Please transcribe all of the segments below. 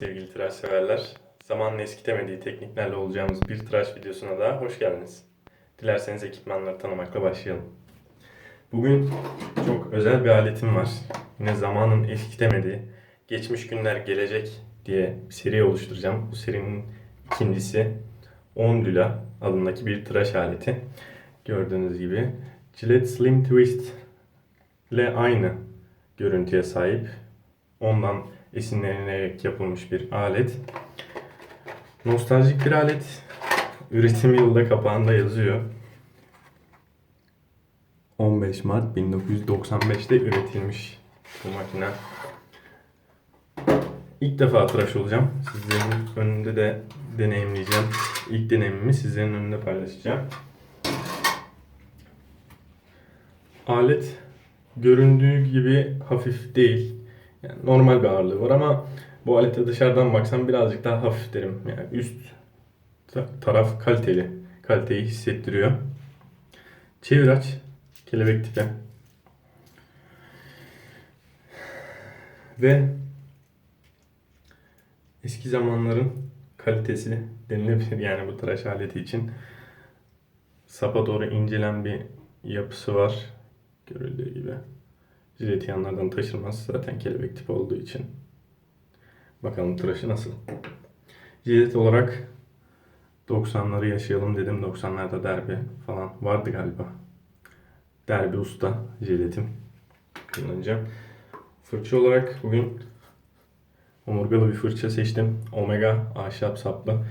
Sevgili tıraş severler, zamanın eskitemediği tekniklerle olacağımız bir tıraş videosuna daha hoş geldiniz. Dilerseniz ekipmanları tanımakla başlayalım. Bugün çok özel bir aletim var. Yine zamanın eskitemediği, geçmiş günler gelecek diye bir seri oluşturacağım. Bu serinin ikincisi Ondula adındaki bir tıraş aleti. Gördüğünüz gibi Gillette Slim Twist ile aynı görüntüye sahip. Ondan esinlenerek yapılmış bir alet. Nostaljik bir alet. Üretim yılı da kapağında yazıyor. 15 Mart 1995'te üretilmiş bu makine. İlk defa tıraş olacağım. Sizlerin önünde de deneyimleyeceğim. İlk deneyimimi sizlerin önünde paylaşacağım. Alet göründüğü gibi hafif değil. Yani normal bir ağırlığı var ama bu alete dışarıdan baksam birazcık daha hafif derim. Yani üst ta- taraf kaliteli. Kaliteyi hissettiriyor. Çevir aç. Kelebek tipi. Ve eski zamanların kalitesi denilebilir yani bu tıraş aleti için. Sapa doğru incelen bir yapısı var. Görüldüğü gibi. Jilet yanlardan taşırmaz zaten kelebek tipi olduğu için. Bakalım tıraşı nasıl. Jilet olarak 90'ları yaşayalım dedim. 90'larda derbi falan vardı galiba. Derbi usta jiletim kullanacağım. Fırça olarak bugün omurgalı bir fırça seçtim. Omega ahşap saplı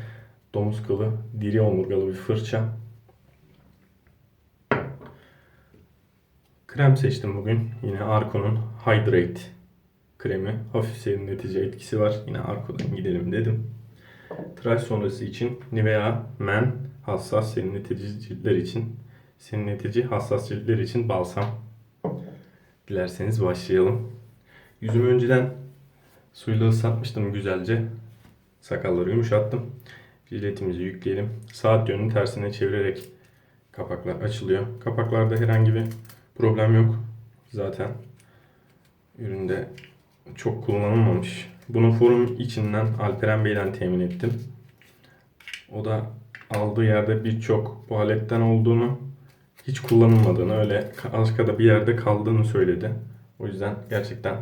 domuz kılı diri omurgalı bir fırça. Krem seçtim bugün. Yine Arko'nun Hydrate kremi. Hafif serinletici etkisi var. Yine Arko'dan gidelim dedim. Tıraş sonrası için Nivea Men hassas serinletici ciltler için serinletici hassas ciltler için balsam. Dilerseniz başlayalım. Yüzümü önceden suyla ıslatmıştım güzelce. Sakalları yumuşattım. Jiletimizi yükleyelim. Saat yönünü tersine çevirerek kapaklar açılıyor. Kapaklarda herhangi bir problem yok. Zaten üründe çok kullanılmamış. Bunu forum içinden Alperen Bey'den temin ettim. O da aldığı yerde birçok bu aletten olduğunu hiç kullanılmadığını öyle Aska'da bir yerde kaldığını söyledi. O yüzden gerçekten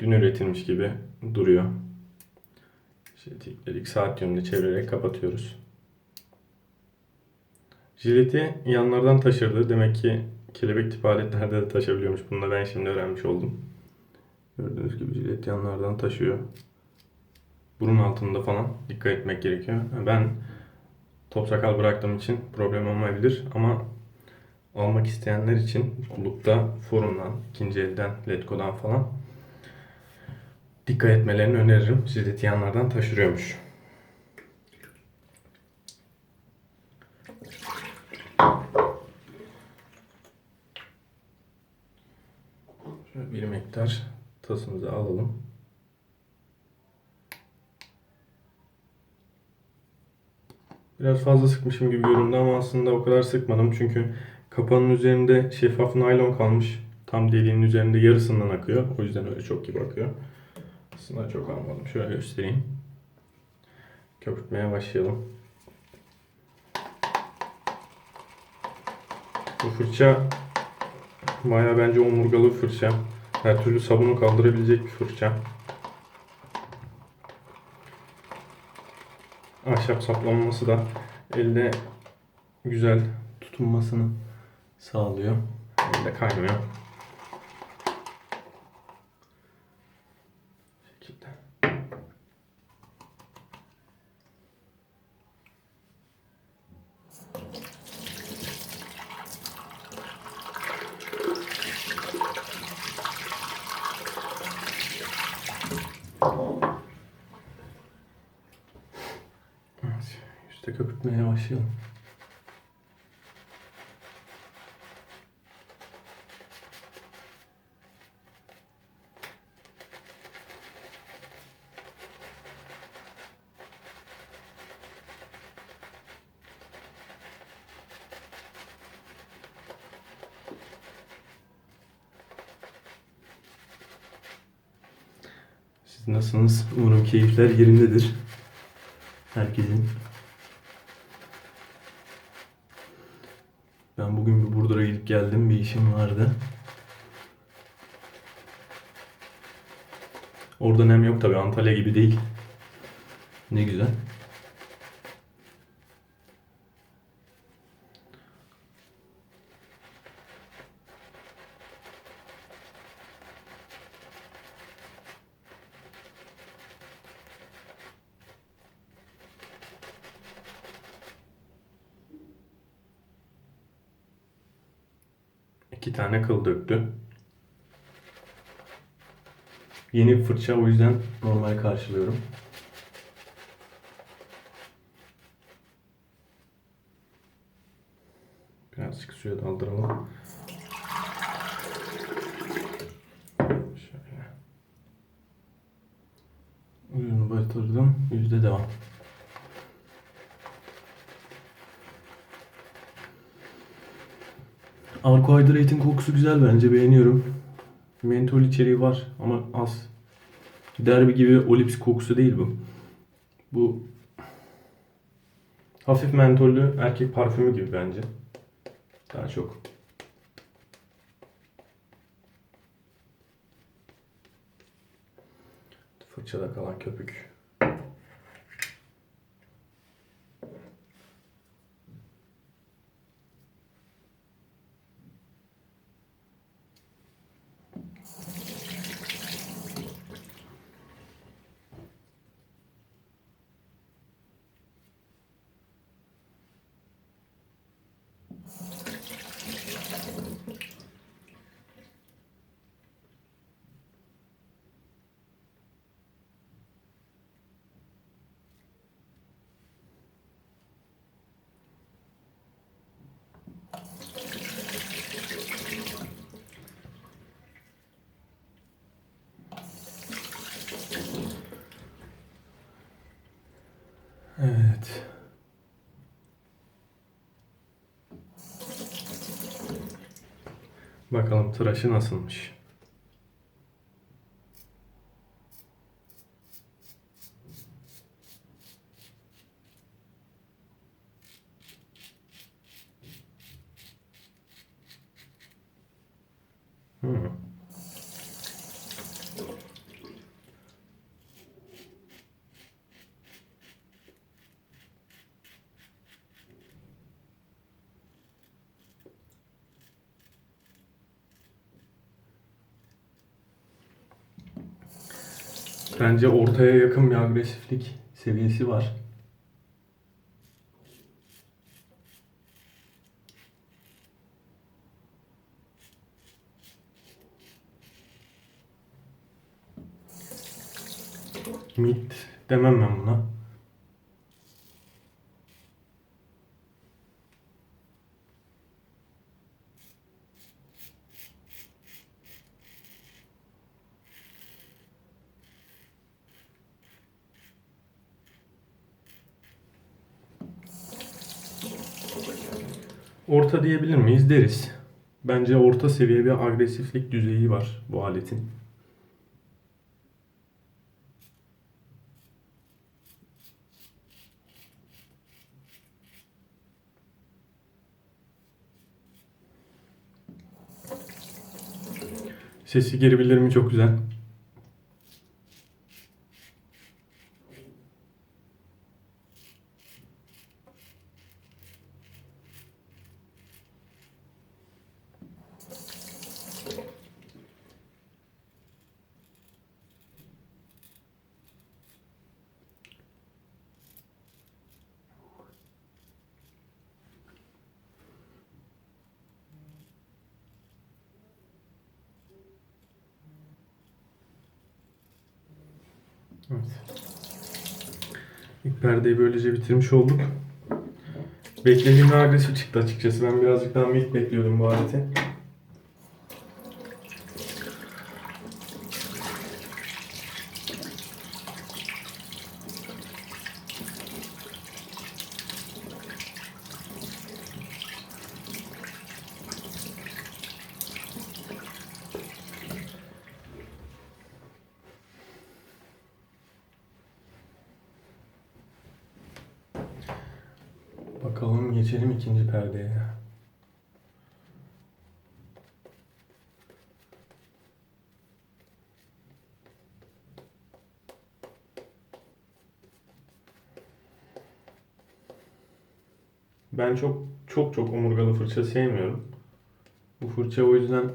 dün üretilmiş gibi duruyor. Jileti ilk saat yönünde çevirerek kapatıyoruz. Jileti yanlardan taşırdı. Demek ki kelebek tip aletlerde de taşabiliyormuş. Bunu da ben şimdi öğrenmiş oldum. Gördüğünüz gibi jilet yanlardan taşıyor. Burun altında falan dikkat etmek gerekiyor. Ben top sakal bıraktığım için problem olmayabilir ama almak isteyenler için Kulup'ta forumdan, ikinci elden, Letgo'dan falan dikkat etmelerini öneririm. Jileti yanlardan taşırıyormuş. Şöyle bir miktar tasımızı alalım. Biraz fazla sıkmışım gibi göründü ama aslında o kadar sıkmadım çünkü kapağın üzerinde şeffaf naylon kalmış. Tam deliğin üzerinde yarısından akıyor. O yüzden öyle çok gibi akıyor. Aslında çok almadım. Şöyle göstereyim. Köpürtmeye başlayalım. Bu fırça Baya bence omurgalı fırça. Her türlü sabunu kaldırabilecek bir fırça. Ahşap saplanması da elde güzel tutunmasını sağlıyor. Elde kaymıyor. çekmeye başlayalım. Siz nasılsınız? Umarım keyifler yerindedir. Herkesin gidip geldim. Bir işim vardı. Orada nem yok tabi Antalya gibi değil. Ne güzel. İki tane kıl döktü. Yeni bir fırça o yüzden normal karşılıyorum. Birazcık suya daldıralım. Şöyle. Ürünü batırdım. Yüzde devam. Arco Hydrate'in kokusu güzel bence beğeniyorum. Mentol içeriği var ama az. Derbi gibi olips kokusu değil bu. Bu hafif mentollü erkek parfümü gibi bence. Daha çok. Fırçada kalan köpük. Evet. Bakalım tıraşı nasılmış. Bence ortaya yakın bir agresiflik seviyesi var. Mid demem ben buna. Orta diyebilir miyiz? Deriz. Bence orta seviye bir agresiflik düzeyi var bu aletin. Sesi geri bildirimi çok güzel. Evet. İlk perdeyi böylece bitirmiş olduk. Beklediğimden agresif çıktı açıkçası. Ben birazcık daha mid bekliyordum bu aleti. Geçelim ikinci perdeye. Ben çok çok çok omurgalı fırça sevmiyorum. Bu fırça o yüzden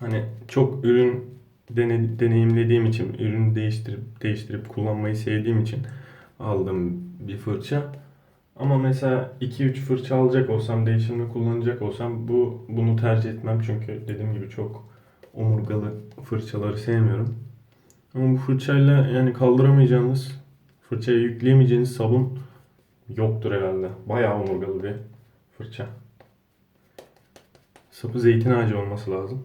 hani çok ürün dene- deneyimlediğim için, ürün değiştirip değiştirip kullanmayı sevdiğim için aldığım bir fırça. Ama mesela 2-3 fırça alacak olsam, değişimli kullanacak olsam bu bunu tercih etmem çünkü dediğim gibi çok omurgalı fırçaları sevmiyorum. Ama bu fırçayla yani kaldıramayacağınız, fırçaya yükleyemeyeceğiniz sabun yoktur herhalde. Bayağı omurgalı bir fırça. Sapı zeytin ağacı olması lazım.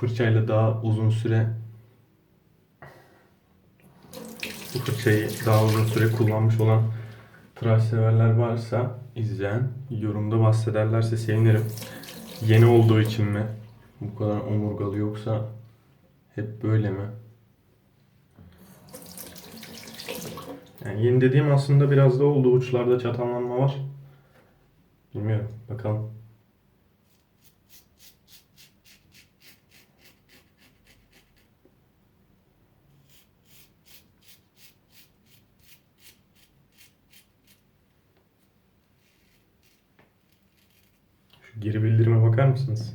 Fırçayla daha uzun süre bu fırçayı daha uzun süre kullanmış olan tıraş severler varsa izleyen yorumda bahsederlerse sevinirim. Yeni olduğu için mi bu kadar omurgalı yoksa hep böyle mi? Yani yeni dediğim aslında biraz da oldu. Uçlarda çatallanma var. Bilmiyorum. Bakalım. Geri bildirime bakar mısınız?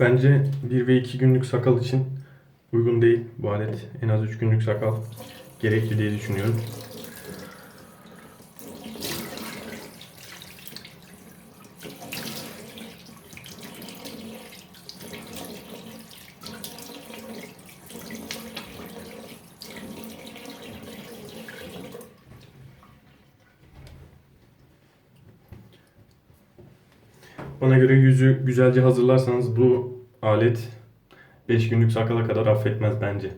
Bence 1 ve 2 günlük sakal için uygun değil bu alet. En az 3 günlük sakal gerekli diye düşünüyorum. Bana göre yüzü güzelce hazırlarsanız bu alet 5 günlük sakala kadar affetmez bence.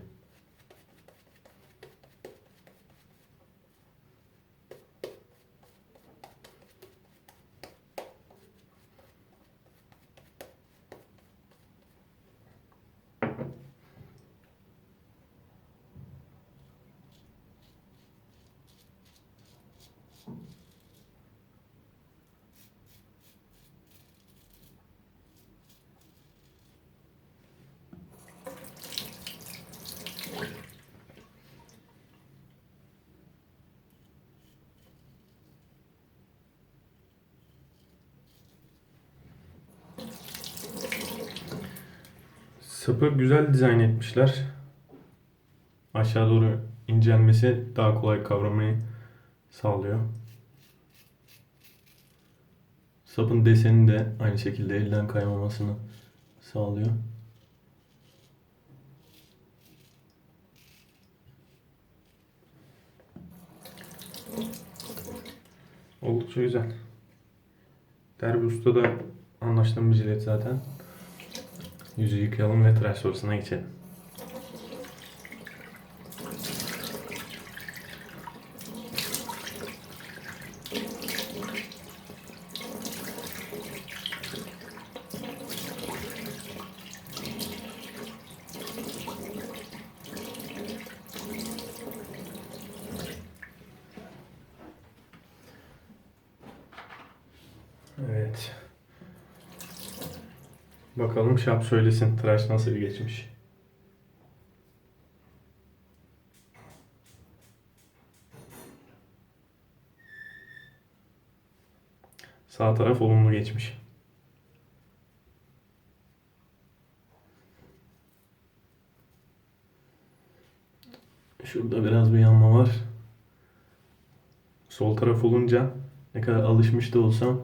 Sapı güzel dizayn etmişler. Aşağı doğru incelmesi daha kolay kavramayı sağlıyor. Sapın deseni de aynı şekilde elden kaymamasını sağlıyor. Oldukça güzel. Derbi Usta da anlaştığım bir jilet zaten. Yüzü yıkayalım ve tıraş sorusuna geçelim. Evet. Bakalım Şap söylesin tıraş nasıl bir geçmiş. Sağ taraf olumlu geçmiş. Şurada biraz bir yanma var. Sol taraf olunca ne kadar alışmış da olsam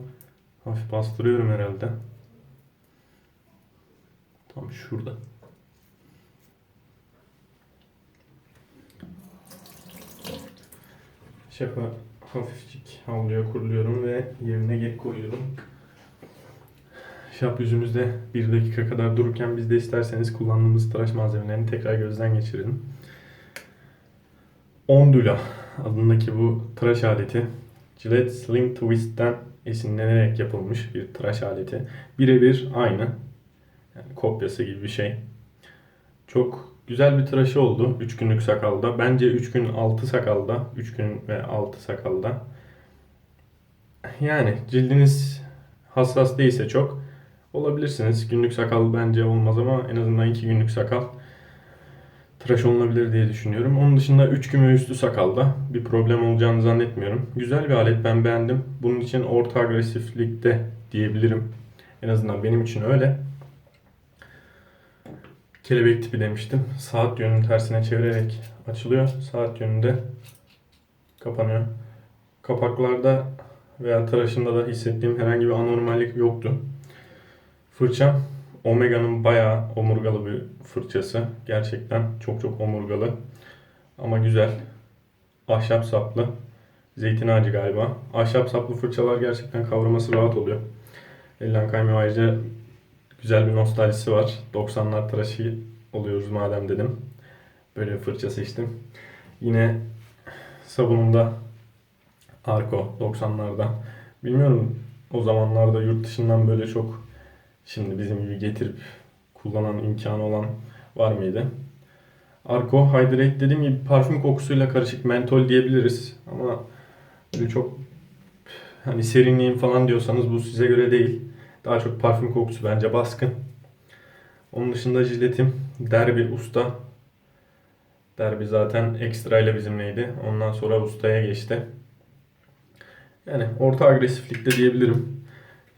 hafif bastırıyorum herhalde. Tam şurada. Şafa hafifçik havluya kuruluyorum ve yerine geri koyuyorum. Şap yüzümüzde bir dakika kadar dururken biz de isterseniz kullandığımız tıraş malzemelerini tekrar gözden geçirelim. Ondula adındaki bu tıraş aleti Gillette Slim Twist'ten esinlenerek yapılmış bir tıraş aleti. Birebir aynı. Kopyası gibi bir şey. Çok güzel bir tıraşı oldu 3 günlük sakalda. Bence 3 gün 6 sakalda. 3 gün ve 6 sakalda. Yani cildiniz hassas değilse çok olabilirsiniz. Günlük sakal bence olmaz ama en azından 2 günlük sakal tıraş olunabilir diye düşünüyorum. Onun dışında 3 gün ve üstü sakalda bir problem olacağını zannetmiyorum. Güzel bir alet ben beğendim. Bunun için orta agresiflikte diyebilirim. En azından benim için öyle. Kelebek tipi demiştim. Saat yönünün tersine çevirerek açılıyor. Saat yönünde kapanıyor. Kapaklarda veya tıraşında da hissettiğim herhangi bir anormallik yoktu. Fırçam Omega'nın bayağı omurgalı bir fırçası. Gerçekten çok çok omurgalı. Ama güzel. Ahşap saplı. Zeytin ağacı galiba. Ahşap saplı fırçalar gerçekten kavraması rahat oluyor. Elden kaymıyor ayrıca güzel bir nostaljisi var. 90'lar tıraşı oluyoruz madem dedim. Böyle bir fırça seçtim. Yine sabunumda Arko 90'larda. Bilmiyorum o zamanlarda yurt dışından böyle çok şimdi bizim gibi getirip kullanan imkanı olan var mıydı? Arko Hydrate dediğim gibi parfüm kokusuyla karışık mentol diyebiliriz. Ama böyle çok hani serinliğin falan diyorsanız bu size göre değil. Daha çok parfüm kokusu bence baskın. Onun dışında jiletim Derby Usta. Derby zaten ekstra ile bizimleydi. Ondan sonra ustaya geçti. Yani orta agresiflikte diyebilirim.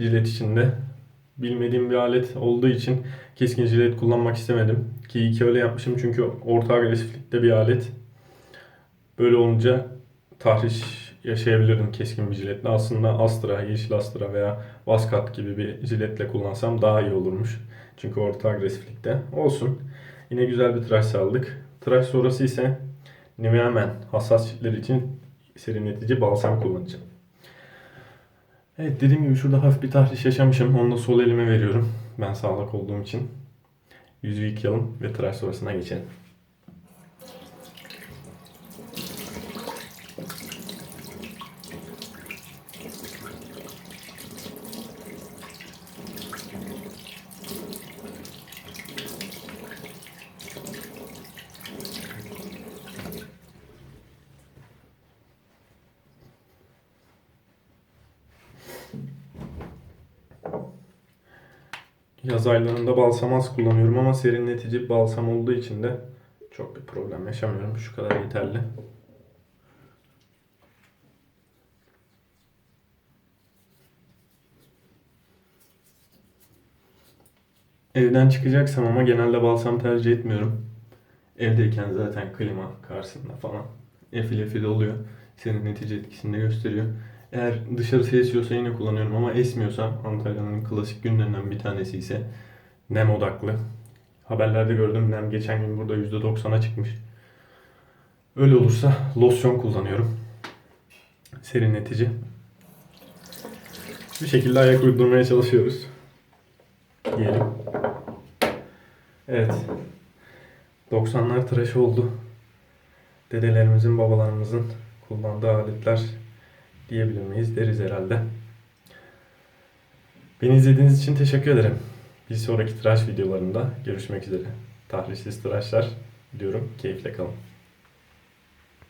Jilet içinde. Bilmediğim bir alet olduğu için keskin jilet kullanmak istemedim. Ki iyi ki öyle yapmışım çünkü orta agresiflikte bir alet. Böyle olunca tahriş yaşayabilirdim keskin bir jiletle. Aslında Astra, Yeşil Astra veya Vaskat gibi bir jiletle kullansam daha iyi olurmuş. Çünkü orta agresiflikte. Olsun. Yine güzel bir tıraş saldık. Tıraş sonrası ise Nivea Men hassas ciltler için serinletici balsam kullanacağım. Evet dediğim gibi şurada hafif bir tahriş yaşamışım. Onu da sol elime veriyorum. Ben sağlık olduğum için. Yüzü yıkayalım ve tıraş sonrasına geçelim. Yaz aylarında balsam az kullanıyorum ama serinletici balsam olduğu için de çok bir problem yaşamıyorum. Şu kadar yeterli. Evden çıkacaksam ama genelde balsam tercih etmiyorum. Evdeyken zaten klima karşısında falan efil efil oluyor. Serinletici etkisini de gösteriyor. Eğer dışarısı esiyorsa yine kullanıyorum ama esmiyorsa Antalya'nın klasik günlerinden bir tanesi ise nem odaklı. Haberlerde gördüm nem geçen gün burada %90'a çıkmış. Öyle olursa losyon kullanıyorum. Serinletici. Bir şekilde ayak uydurmaya çalışıyoruz. Diyelim. Evet. 90'lar tıraşı oldu. Dedelerimizin, babalarımızın kullandığı aletler diyebilir miyiz? Deriz herhalde. Beni izlediğiniz için teşekkür ederim. Bir sonraki tıraş videolarında görüşmek üzere. Tahrişsiz tıraşlar diyorum. Keyifle kalın.